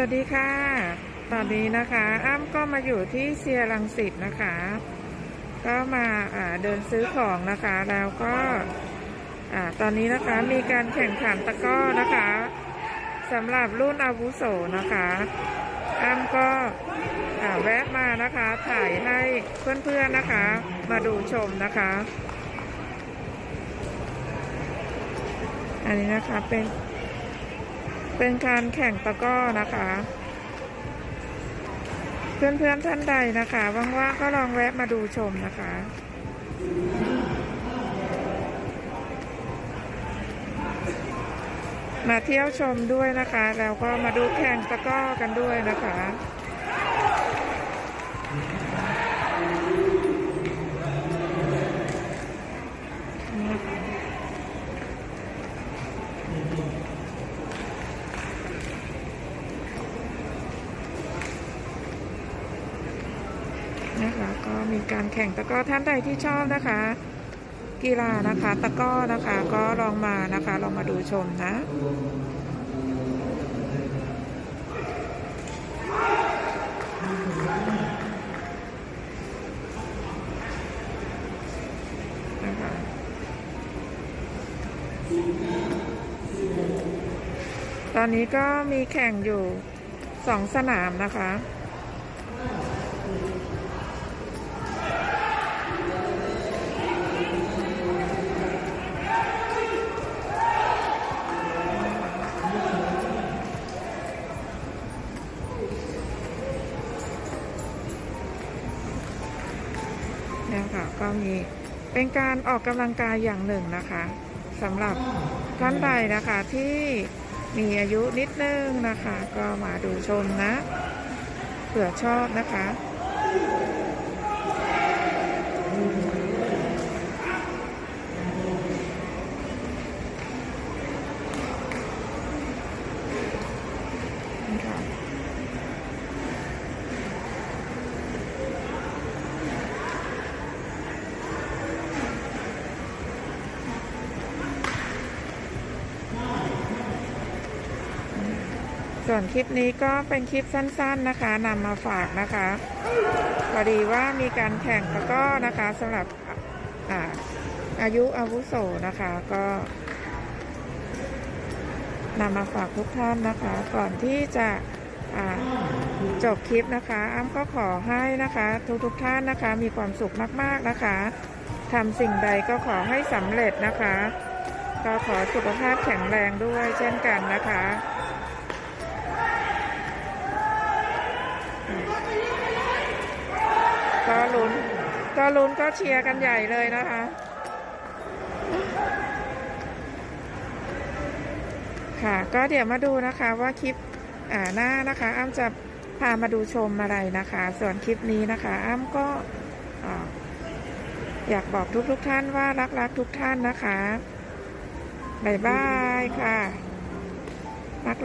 วัสดีค่ะ ตอนนี้นะคะอ้ำก็มาอยู่ที่เซียรังสิตนะคะ ก็มาเดินซื้อของนะคะ แล้วก็อตอนนี้นะคะมีการแข่งขันตะก้อนะคะสำหรับรุ่นอาวุโสนะคะอ้ำก็แวะมานะคะ ถ่ายให้เพื่อนๆนะคะ มาดูชมนะคะ อันนี้นะคะเป็น เป็นการแข่งตะก้อนะคะ เพื่อนๆท่านใดนะคะว่างๆก็ลองแวะมาดูชมนะคะมาเที่ยวชมด้วยนะคะ แล้วก็มาดูแข่งตะก้อกันด้วยนะคะ นี่นะคะ นะคะ ก็มีการแข่งตะก้อท่านใดที่ชอบนะคะ กีฬานะคะตะก้อนะคะก็ลองมานะคะลองมาดูชมนะนะคะตอนนี้ก็มีแข่งอยู่สองสนามนะคะ เนี่ยค่ะก็มีเป็นการออกกำลังกายอย่างหนึ่งนะคะสำหรับท่านใดนะคะที่มีอายุนิดนึงนะคะ ก็มาดูชมนะเผื่อชอบนะคะ นี่ค่ะ ส่วนคลิปนี้ก็เป็นคลิปสั้นๆนะคะนำมาฝากนะคะพอดีว่ามีการแข่งแล้วก็นะคะสำหรับอาอายุอาวุโสนะคะก็นำมาฝากทุกท่านนะคะ ก่อนที่จะจบคลิปนะคะอ้ำก็ขอให้นะคะ ทุกๆท่านนะคะ มีความสุขมากๆนะคะทำสิ่งใดก็ขอให้สำเร็จนะคะ ก็ขอสุขภาพแข็งแรงด้วยเช่นกันนะคะ ก็ลุ้น ก็ลุ้นก็เชียร์กันใหญ่เลยนะคะ ค่ะ ก็เดี๋ยวมาดูนะคะว่าคลิปอ่าหน้านะคะ อ้ำจะพามาดูชมอะไรนะคะ ส่วนคลิปนี้นะคะ อ้ำก็อยากบอกทุกๆทท่านว่ารักๆทุกท่านนะคะบ๊ายบายค่ะ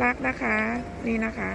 รักๆนะคะ นี่นะคะ